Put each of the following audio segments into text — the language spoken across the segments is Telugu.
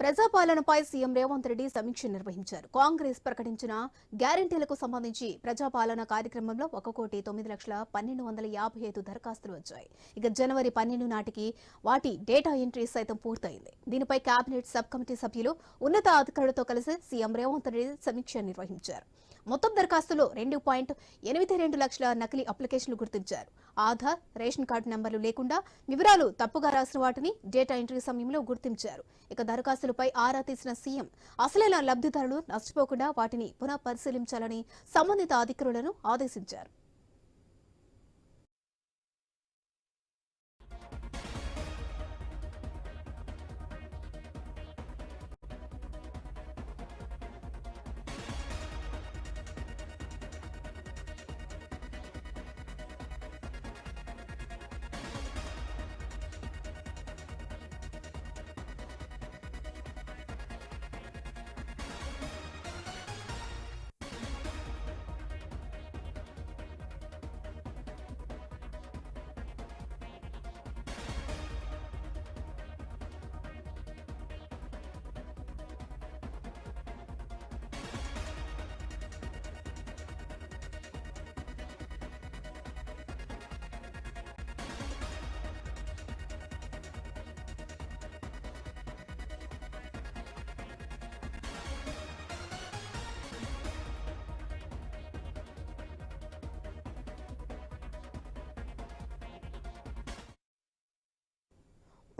ప్రజాపాలనపై సీఎం రేవంత్ రెడ్డి సమీక్ష నిర్వహించారు. కాంగ్రెస్ ప్రకటించిన గ్యారంటీలకు సంబంధించి ప్రజాపాలన కార్యక్రమంలో ఒక కోటి తొమ్మిది లక్షల పన్నెండు వందల యాభై ఐదు దరఖాస్తులు వచ్చాయి. ఇక జనవరి పన్నెండు నాటికి వాటి డేటా ఎంట్రీ సైతం పూర్తయింది. దీనిపై కేబినెట్ సబ్ కమిటీ సభ్యులు ఉన్నత అధికారులతో కలిసి సీఎం రేవంత్ రెడ్డి సమీక్ష నిర్వహించారు. మొత్తం దరఖాస్తులో రెండు పాయింట్ ఎనిమిది రెండు లక్షల నకిలీ అప్లికేషన్లు గుర్తించారు. ఆధార్ రేషన్ కార్డు నెంబర్లు లేకుండా వివరాలు తప్పుగా రాసిన వాటిని డేటా ఎంట్రీ సమయంలో గుర్తించారు. ఇక దరఖాస్తులపై ఆరా తీసిన సీఎం అసలైన లబ్ధిదారులు నష్టపోకుండా వాటిని పునః పరిశీలించాలని సంబంధిత అధికారులను ఆదేశించారు.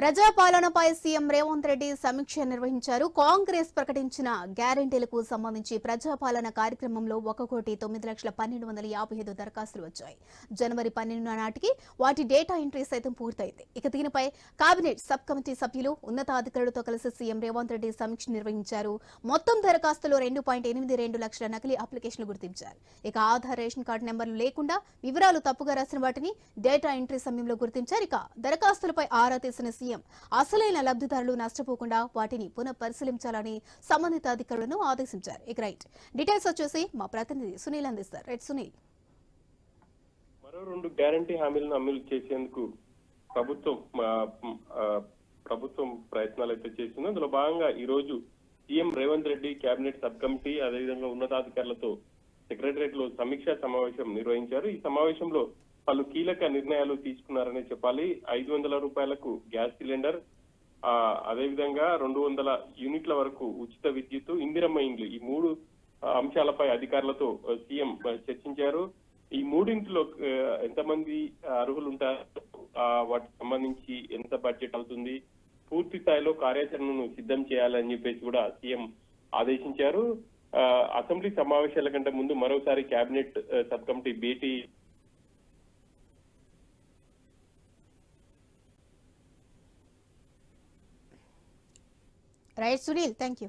ప్రజాపాలనపై సీఎం రేవంత్ రెడ్డి సమీక్ష నిర్వహించారు. కాంగ్రెస్ ప్రకటించిన గ్యారంటీలకు సంబంధించి ప్రజాపాలన కార్యక్రమంలో ఒక కోటి తొమ్మిది లక్షల పన్నెండు వందల యాభై ఐదు దరఖాస్తులు వచ్చాయి. జనవరి పన్నెండు నాటికి వాటి డేటా ఎంట్రీ సైతం పూర్తయింది. ఇక దీనిపై కేబినెట్ సబ్ కమిటీ సభ్యులు ఉన్నతాధికారులతో కలిసి సీఎం రేవంత్ రెడ్డి సమీక్ష నిర్వహించారు. మొత్తం దరఖాస్తులో రెండు పాయింట్ ఎనిమిది రెండు లక్షల నకిలీ అప్లికేషన్లు గుర్తించారు. ఇక ఆధార్ రేషన్ కార్డు నెంబర్లు లేకుండా వివరాలు తప్పుగా రాసిన వాటిని డేటా ఎంట్రీ సమయంలో గుర్తించారు. ఇక దరఖాస్తులపై ఆరా తీసిన సీఎం అసలైన లబ్ధిదారులు నష్టపోకుండా వాటిని పునః పరిశీలించాలని సంబంధిత అధికారులను ఆదేశించారు. ఇక రైట్. డీటెయిల్స్ వచ్చేసి మా ప్రతినిధి సునీల్ అందిస్తారు. రైట్ సునీల్. మరో రెండు గ్యారంటీ హామీలను అమలు చేసేందుకు ప్రభుత్వం ప్రభుత్వం ప్రయత్నాలు అయితే చేసింది. అందులో భాగంగా ఈ రోజు CM Revanth Reddy cabinet sub committee అదేవిధంగా ఉన్నతాధికారులతో సెక్రటరియట్లో సమీక్షా సమావేశం నిర్వహించారు. ఈ సమావేశంలో పలు కీలక నిర్ణయాలు తీసుకున్నారనే చెప్పాలి. ఐదు వందల రూపాయలకు గ్యాస్ సిలిండర్ ఆ అదేవిధంగా రెండు వందల యూనిట్ల వరకు ఉచిత విద్యుత్ ఇందిరమ్మ ఇండ్లు ఈ మూడు అంశాలపై అధికారులతో సీఎం చర్చించారు. ఈ మూడింటిలో ఎంతమంది అర్హులు ఉంటారు ఆ, వాటికి సంబంధించి ఎంత బడ్జెట్ అవుతుంది? పూర్తి స్థాయిలో కార్యాచరణను సిద్ధం చేయాలని చెప్పేసి కూడా సీఎం ఆదేశించారు. ఆ, అసెంబ్లీ సమావేశాల కంటే ముందు మరోసారి కేబినెట్ సబ్ కమిటీ భేటీ రైట్ సునీల్ థ్యాంక్ యూ